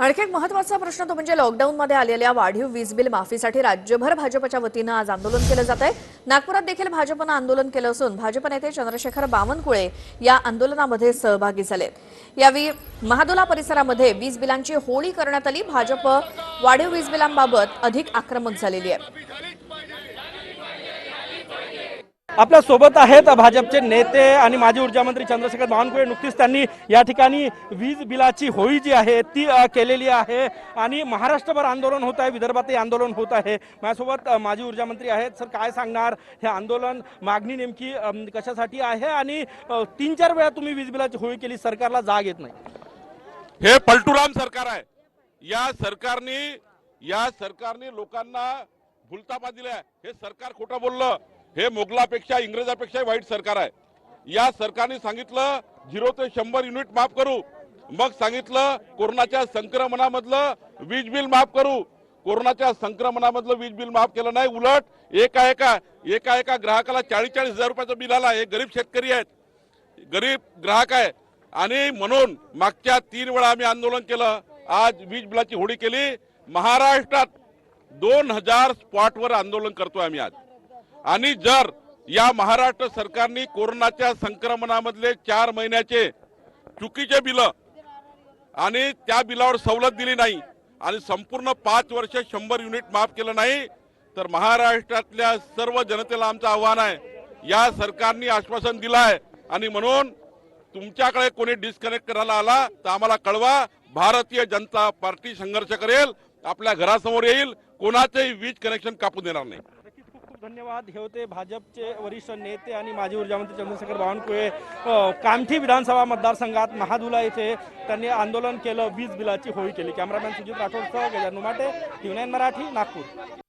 आणखी एक महत्त्वाचा प्रश्न तो म्हणजे लॉकडाऊनमध्ये आलेल्या वाढीव वीज बिल माफीसाठी राज्यभर भाजपच्या वतीनं आज आंदोलन केलं जात आहे नागपुरात देखील भाजपनं आंदोलन केलं असून भाजप नेते चंद्रशेखर बावनकुळे या आंदोलनामध्ये सहभागी झालेत यावेळी महादुला परिसरामध्ये वीज बिलांची होळी करण्यात आली. भाजप वाढीव वीज बिलांबाबत अधिक आक्रमक झालेली आहे. आपल्यासोबत आहेत भाजपचे नेते आणि माजी ऊर्जामंत्री चंद्रशेखर बावनकुळे. नुकतीच त्यांनी या ठिकाणी वीज बिलाची होळी जी आहे ती केलेली आहे. आणि महाराष्ट्रभर आंदोलन होत आहे विदर्भातही आंदोलन होत आहे. माझ्यासोबत माजी ऊर्जा मंत्री आहेत. सर काय सांगणार? हे आंदोलन मागणी नेमकी कशासाठी आहे? आणि तीन चार वेळा तुम्ही वीज बिलाची होळी केली सरकारला जाग येत नाही. हे पलटूराम सरकार आहे. या सरकारने या सरकारने लोकांना भुलतापा दिलाय. हे सरकार खोटं बोललं. हे मोगलापेक्षा इंग्रजापेक्षा वाईट सरकार आहे. या सरकारने सांगितलं झिरो ते शंभर युनिट माफ करू. मग सांगितलं कोरोनाच्या संक्रमणामधलं वीज बिल माफ करू. कोरोनाच्या संक्रमणामधलं वीज बिल माफ केलं नाही उलट एका एका एका एका ग्राहकाला चाळीस चाळीस हजार रुपयाचं बिल आला हे गरीब शेतकरी आहेत. गरीब ग्राहक आहे. आणि म्हणून मागच्या तीन वेळा आम्ही आंदोलन केलं. आज वीज बिलाची होडी केली. महाराष्ट्रात दोन हजार स्पॉटवर आंदोलन करतोय आम्ही आज. आणि जर या महाराष्ट्र सरकारने कोरोनाच्या संक्रमणामधले चार महिन्याचे चुकीचे बिल आणि त्या बिलावर सवलत दिली नाही आणि संपूर्ण पाच वर्ष शंभर युनिट माफ केलं नाही तर महाराष्ट्रातल्या सर्व जनतेला आमचं आव्हान आहे. या सरकारने आश्वासन दिलं आहे आणि म्हणून तुमच्याकडे कोणी डिस्कनेक्ट करायला आला तर आम्हाला कळवा भारतीय जनता पार्टी संघर्ष करेल आपल्या घरासमोर येईल कोणाचंही वीज कनेक्शन कापून देणार नाही. धन्यवाद. हे होते भाजपचे वरिष्ठ नेते आणि माजी ऊर्जामंत्री चंद्रशेखर बावनकुळे. कामठी विधानसभा मतदारसंघात महादुला येथे त्यांनी आंदोलन केलं वीज बिलाची होळी केली. कॅमेरामॅन सुजित राठोडसह गजान नुमाटे टी मराठी नागपूर.